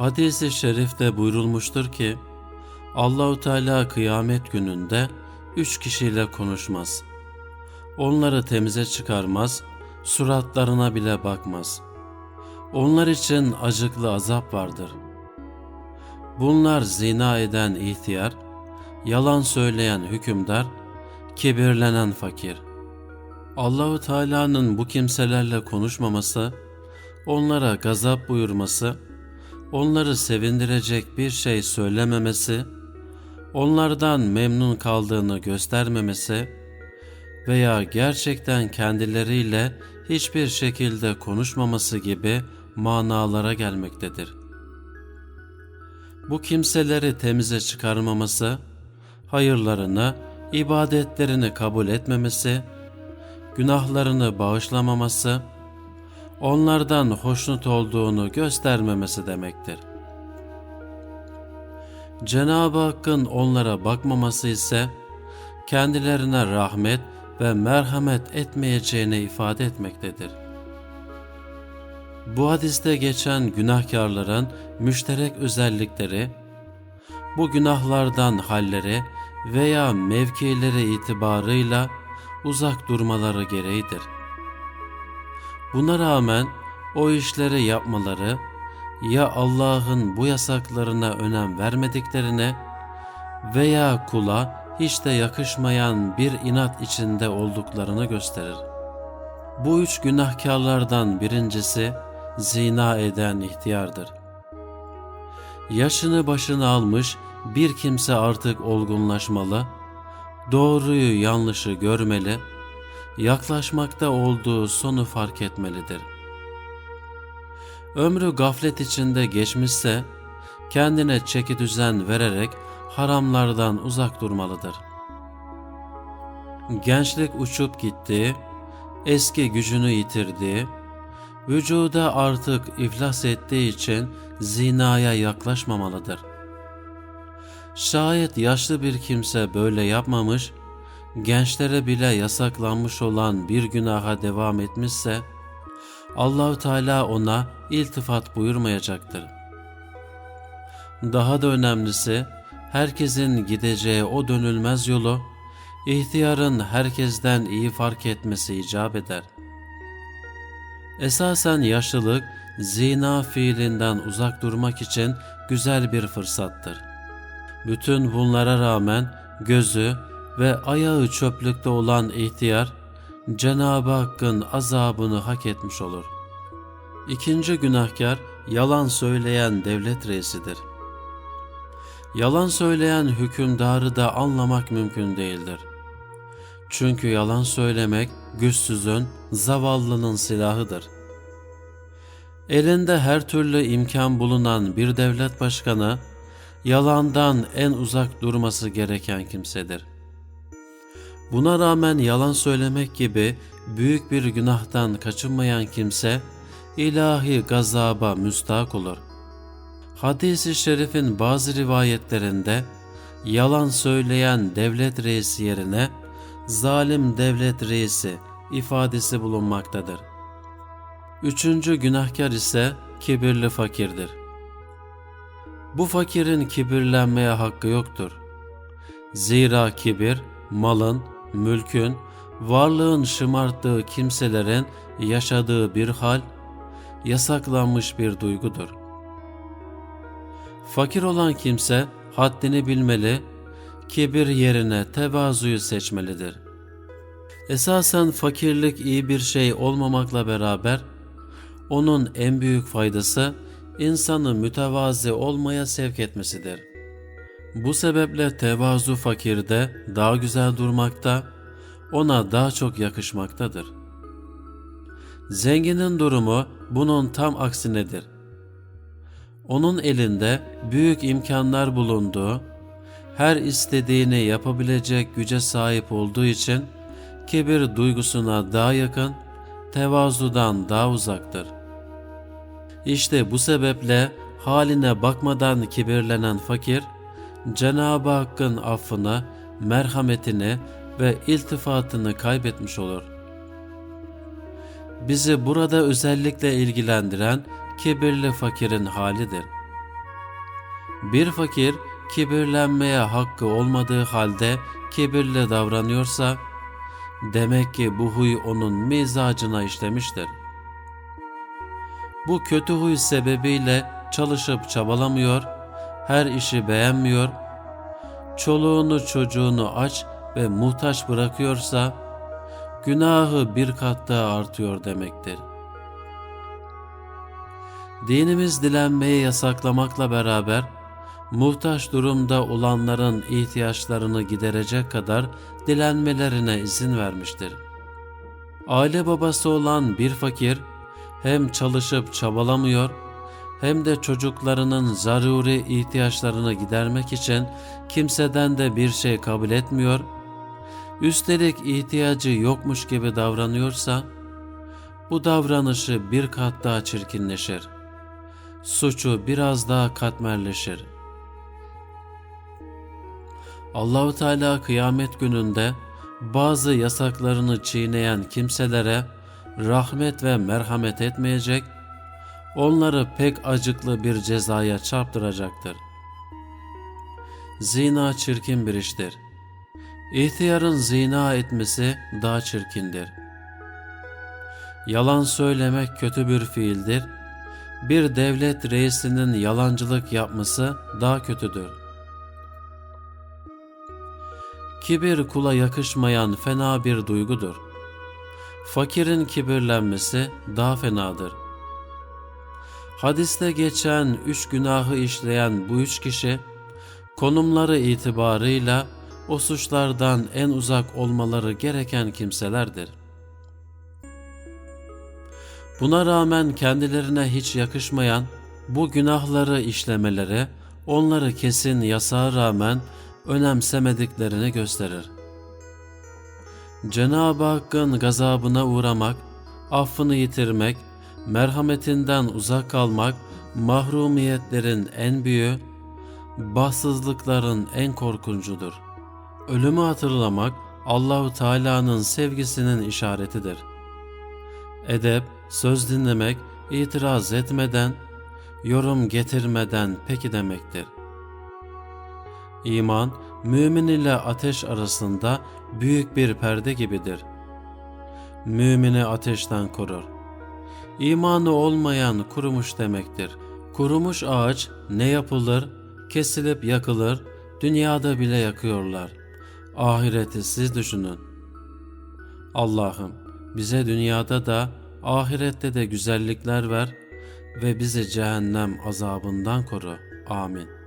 Hadis-i şerifte buyurulmuştur ki Allahu Teala kıyamet gününde üç kişiyle konuşmaz. Onları temize çıkarmaz, suratlarına bile bakmaz. Onlar için acıklı azap vardır. Bunlar zina eden ihtiyar, yalan söyleyen hükümdar, kibirlenen fakir. Allahu Teala'nın bu kimselerle konuşmaması, onlara gazap buyurması, onları sevindirecek bir şey söylememesi, onlardan memnun kaldığını göstermemesi veya gerçekten kendileriyle hiçbir şekilde konuşmaması gibi manalara gelmektedir. Bu kimseleri temize çıkarmaması, hayırlarını, ibadetlerini kabul etmemesi, günahlarını bağışlamaması, onlardan hoşnut olduğunu göstermemesi demektir. Cenab-ı Hakk'ın onlara bakmaması ise kendilerine rahmet ve merhamet etmeyeceğini ifade etmektedir. Bu hadiste geçen günahkarların müşterek özellikleri, bu günahlardan halleri veya mevkileri itibarıyla uzak durmaları gereğidir. Buna rağmen o işleri yapmaları ya Allah'ın bu yasaklarına önem vermediklerine veya kula hiç de yakışmayan bir inat içinde olduklarını gösterir. Bu üç günahkarlardan birincisi zina eden ihtiyardır. Yaşını başını almış bir kimse artık olgunlaşmalı, doğruyu yanlışı görmeli, yaklaşmakta olduğu sonu fark etmelidir. Ömrü gaflet içinde geçmişse, kendine çeki düzen vererek haramlardan uzak durmalıdır. Gençlik uçup gitti, eski gücünü yitirdi, vücuda artık iflas ettiği için zinaya yaklaşmamalıdır. Şayet yaşlı bir kimse böyle yapmamış, gençlere bile yasaklanmış olan bir günaha devam etmişse, Allahü Teala ona iltifat buyurmayacaktır. Daha da önemlisi, herkesin gideceği o dönülmez yolu, ihtiyarın herkesten iyi fark etmesi icap eder. Esasen yaşlılık, zina fiilinden uzak durmak için güzel bir fırsattır. Bütün bunlara rağmen gözü ve ayağı çöplükte olan ihtiyar, Cenab-ı Hakk'ın azabını hak etmiş olur. İkinci günahkar, yalan söyleyen devlet reisidir. Yalan söyleyen hükümdarı da anlamak mümkün değildir. Çünkü yalan söylemek güçsüzün, zavallının silahıdır. Elinde her türlü imkan bulunan bir devlet başkanı, yalandan en uzak durması gereken kimsedir. Buna rağmen yalan söylemek gibi büyük bir günahtan kaçınmayan kimse, ilahi gazaba müstahak olur. Hadis-i şerifin bazı rivayetlerinde yalan söyleyen devlet reisi yerine zalim devlet reisi ifadesi bulunmaktadır. Üçüncü günahkar ise kibirli fakirdir. Bu fakirin kibirlenmeye hakkı yoktur. Zira kibir, malın, mülkün, varlığın şımarttığı kimselerin yaşadığı bir hal, yasaklanmış bir duygudur. Fakir olan kimse haddini bilmeli, kibir yerine tevazuyu seçmelidir. Esasen fakirlik iyi bir şey olmamakla beraber, onun en büyük faydası insanı mütevazi olmaya sevk etmesidir. Bu sebeple tevazu fakirde daha güzel durmakta, ona daha çok yakışmaktadır. Zenginin durumu bunun tam aksinedir. Onun elinde büyük imkanlar bulunduğu, her istediğini yapabilecek güce sahip olduğu için kibir duygusuna daha yakın, tevazudan daha uzaktır. İşte bu sebeple haline bakmadan kibirlenen fakir, Cenab-ı Hakk'ın affını, merhametini ve iltifatını kaybetmiş olur. Bizi burada özellikle ilgilendiren kibirli fakirin halidir. Bir fakir kibirlenmeye hakkı olmadığı halde kibirli davranıyorsa demek ki bu huy onun mizacına işlemiştir. Bu kötü huy sebebiyle çalışıp çabalamıyor, her işi beğenmiyor, çoluğunu çocuğunu aç ve muhtaç bırakıyorsa günahı bir kat daha artıyor demektir. Dinimiz dilenmeyi yasaklamakla beraber muhtaç durumda olanların ihtiyaçlarını giderecek kadar dilenmelerine izin vermiştir. Aile babası olan bir fakir hem çalışıp çabalamıyor hem de çocuklarının zaruri ihtiyaçlarını gidermek için kimseden de bir şey kabul etmiyor, üstelik ihtiyacı yokmuş gibi davranıyorsa, bu davranışı bir kat daha çirkinleşir. Suçu biraz daha katmerleşir. Allahu Teala kıyamet gününde bazı yasaklarını çiğneyen kimselere rahmet ve merhamet etmeyecek, onları pek acıklı bir cezaya çarptıracaktır. Zina çirkin bir iştir. İhtiyarın zina etmesi daha çirkindir. Yalan söylemek kötü bir fiildir. Bir devlet reisinin yalancılık yapması daha kötüdür. Kibir kula yakışmayan fena bir duygudur. Fakirin kibirlenmesi daha fenadır. Hadiste geçen üç günahı işleyen bu üç kişi, konumları itibarıyla o suçlardan en uzak olmaları gereken kimselerdir. Buna rağmen kendilerine hiç yakışmayan bu günahları işlemeleri onları kesin yasağa rağmen önemsemediklerini gösterir. Cenab-ı Hakk'ın gazabına uğramak, affını yitirmek, merhametinden uzak kalmak, mahrumiyetlerin en büyüğü, bahtsızlıkların en korkuncudur. Ölümü hatırlamak Allahu Teala'nın sevgisinin işaretidir. Edep, söz dinlemek, itiraz etmeden, yorum getirmeden peki demektir. İman, mümin ile ateş arasında büyük bir perde gibidir. Mümini ateşten korur. İmanı olmayan kurumuş demektir. Kurumuş ağaç ne yapılır? Kesilip yakılır, dünyada bile yakıyorlar. Ahireti siz düşünün. Allah'ım bize dünyada da ahirette de güzellikler ver ve bizi cehennem azabından koru. Amin.